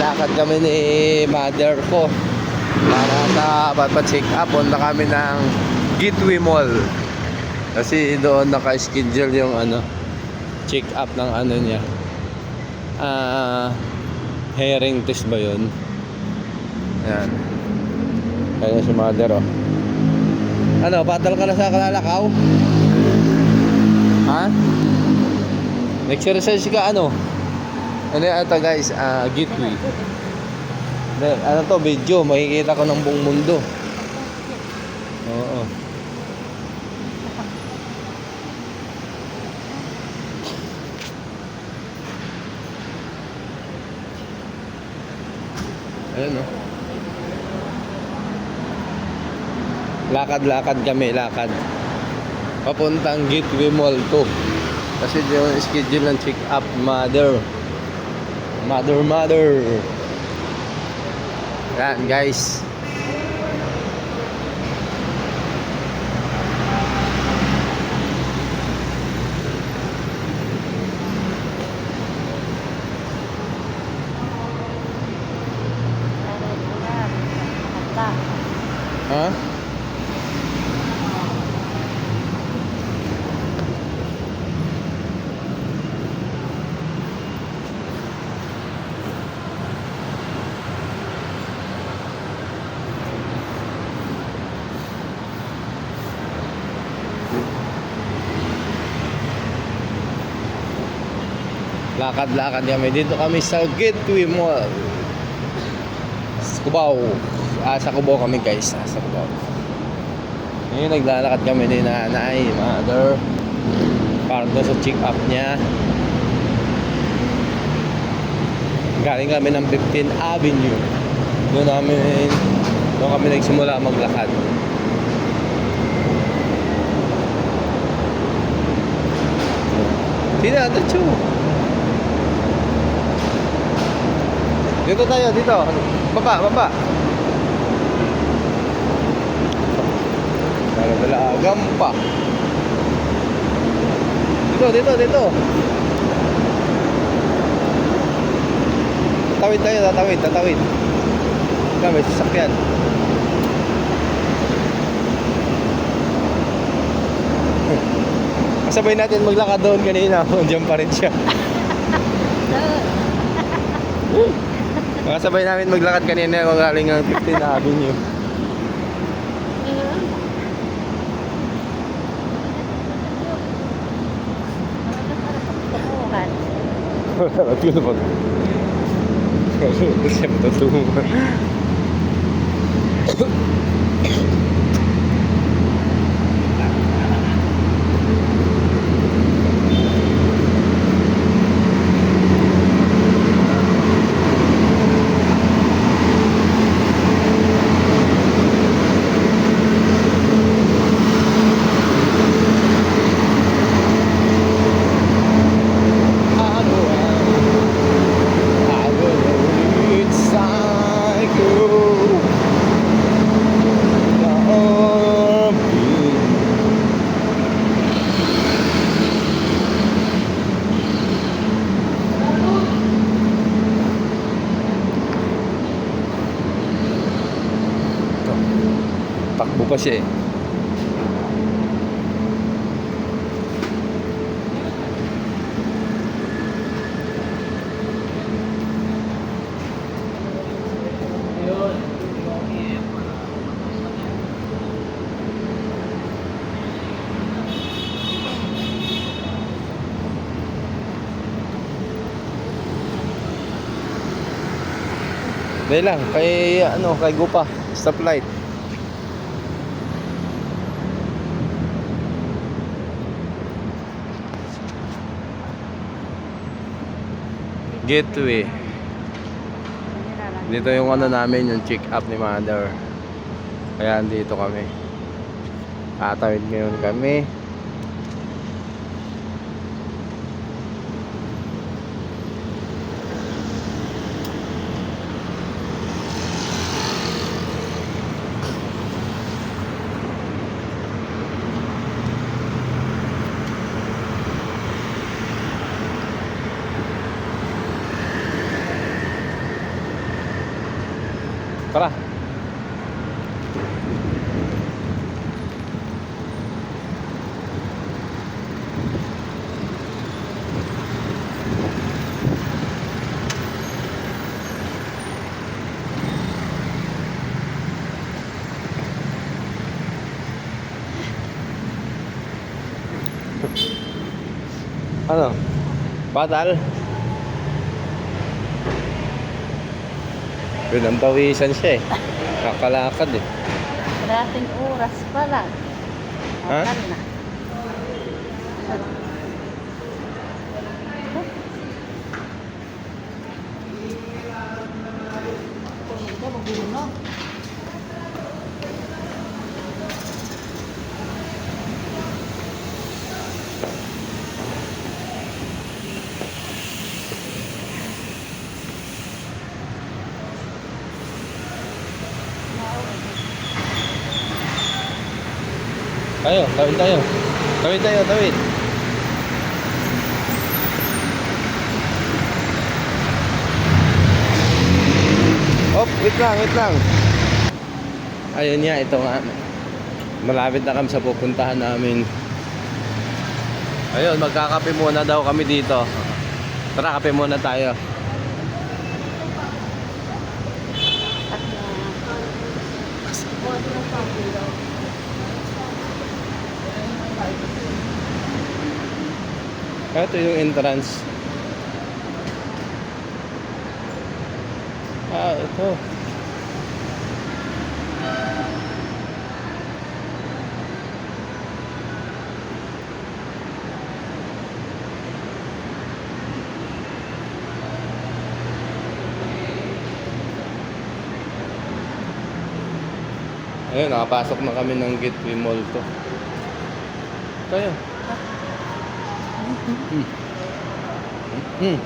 Lakad kami ni mother ko para sa papacheck up. Punta kami ng Gateway Mall. Kasi doon naka-schedule yung ano, check up ng ano niya. Ah, hearing test ba yun? Yan. Kaya si mother oh. Ano, patal ka na sa kalalakaw? Ha? Nag-exercise ka ano? Ano ito guys? Ah, gateway. Hindi, Ano to, video. Makikita ko ng buong mundo. Oo. Ayun oh. Lakad-lakad kami, lakad. Papuntang Gateway Mall to. Kasi yung schedule ng check up mother. Mother, mother. Yan guys. Ha? Lakad-lakad kami. Dito kami sa Gateway Mall. Sa Cubao. Ah, sa Cubao kami guys. Ah, sa Cubao. Ngayon naglalakad kami ni nanay, mother. Para doon sa check up niya. Galing kami ng 15 Avenue. Doon namin, doon kami nagsimula maglakad. Sino ito, Dito tayo, dito. Baba, baba. Agam pa. Dito, dito, dito. Tatawid tayo, tatawid, tatawid. Ika, may sasakyan. Kasabay natin maglakad doon kanina. Diyan pa rin siya. Makasabay namin maglakad kanina kung galing ang 15 Avenue. At yun pag... Kasi siya pa siya eh. Dahil lang, kay ano, kay Gupa, stoplight. Gateway. Dito yung ano namin, yung check up ni mother. Kaya dito kami. Tatawid ngayon kami. Ano? Batal? Pinampawisan siya eh. Kakalakad eh. Kalating oras pa lang. Ha? Na. Tayo, tawid tayo. Tawid tayo, tawid. Op, wait lang, wait lang. Ayun nga, ito nga. Malapit na kami sa pupuntahan namin. Ayun, magkakape muna daw kami dito. Tara, kape muna tayo. At na. Ito yung entrance. Ah, ito. Ayun, nakapasok na kami ng Gateway Mall to. Tayo. Hmm. Hmm.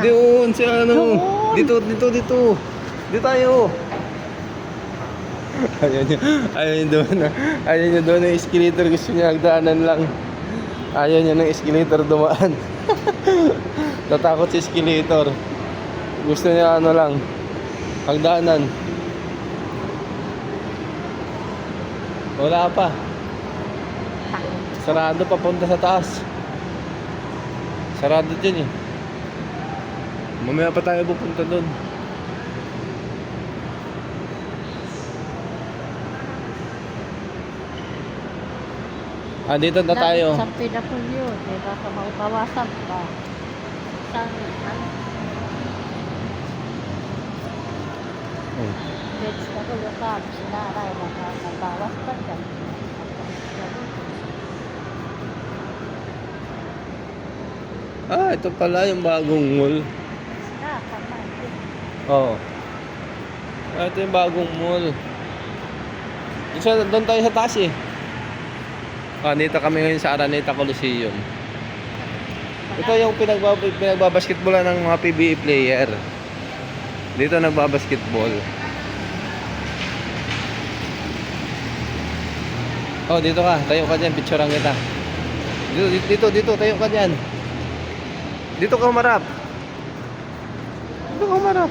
Doon si ano. Dito, dito, dito. Dito tayo. Ayaw niya. Ayaw niya doon. Ayaw niya doon ng escalator. Gusto niya hagdanan lang. Ayaw niya ng escalator dumaan. Tatakot si escalator. Gusto niya ano lang. Hagdanan. Wala pa. Sarado papunta sa taas. Sarado dyan eh. Mamaya pa tayo pupunta doon. Ah, dito na tayo. Sa PW, eh, baka maubawasan pa. Sa, ano, Hmm. Beds na ko yung kab, sinaray, baka mabawas pa dyan. Ah, ito pala yung bagong mall. Oo. Ah, ito yung bagong mall. Doon, sa- doon tayo sa taas eh. Ah, dito kami ngayon sa Araneta Coliseum. Ito yung pinagbab pinagbabasketballan ng mga PBA player. Dito nagbabasketball. Oh, dito ka. Tayo ka dyan. Picturean kita. Dito, dito, dito. Tayo ka dyan. Dito ka humarap. Dito ka humarap.